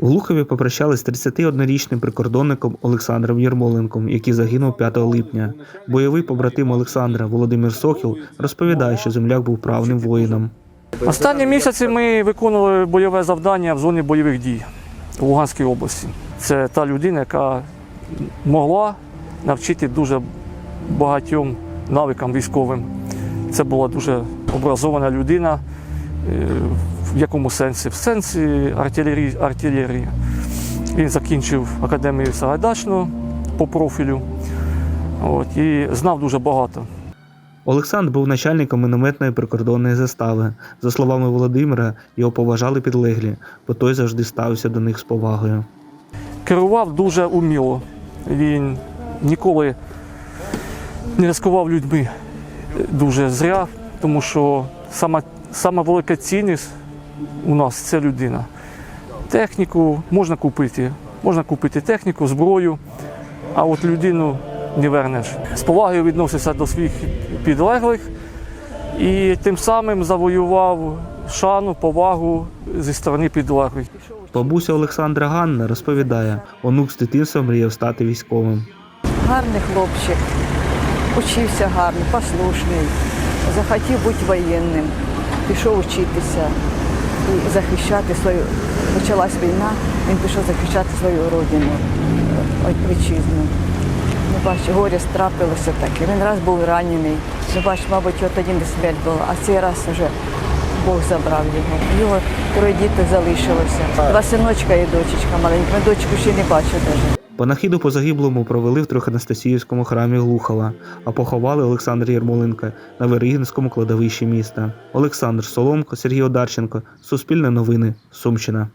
У Глухові попрощались з 31-річним прикордонником Олександром Єрмоленком, який загинув 5 липня. Бойовий побратим Олександра Володимир Сокіл розповідає, що земляк був правним воїном. Останні місяці ми виконували бойове завдання в зоні бойових дій в Луганській області. Це та людина, яка могла навчити дуже багатьом навикам військовим. Це була дуже образована людина. В якому сенсі? В сенсі артилерії. артилерії. Він закінчив академію Сагайдачну по профілю от, і знав дуже багато. Олександр був начальником мінометної прикордонної застави. За словами Володимира, його поважали підлеглі, бо той завжди ставився до них з повагою. керував дуже уміло. Він ніколи не ризикував людьми дуже зря, тому що сама, сама велика цінність у нас це людина. Техніку можна купити, можна купити техніку, зброю, а от людину не вернеш. З повагою відносився до своїх підлеглих і тим самим завоював шану, повагу зі сторони підлеглих. Бабуся Олександра Ганна розповідає, онук з дитинства мріяв стати військовим. Гарний хлопчик, учився гарно, послушний, захотів бути воєнним, пішов вчитися і захищати свою. Почалась війна, він пішов захищати свою родину, е, вітчизну. Ну, бач, горе трапилося таке. Він раз був ранений. Ну, бач, мабуть, от тоді не смерть була, а цей раз вже Бог забрав його. Його троє діток залишилося. Два синочка і дочечка маленька. Дочку ще не бачу навіть. Панахіду по загиблому провели в Троханастасіївському храмі Глухова, а поховали Олександра Єрмоленка на Верігінському кладовищі міста. Олександр Соломко, Сергій Одарченко, Суспільне новини, Сумщина.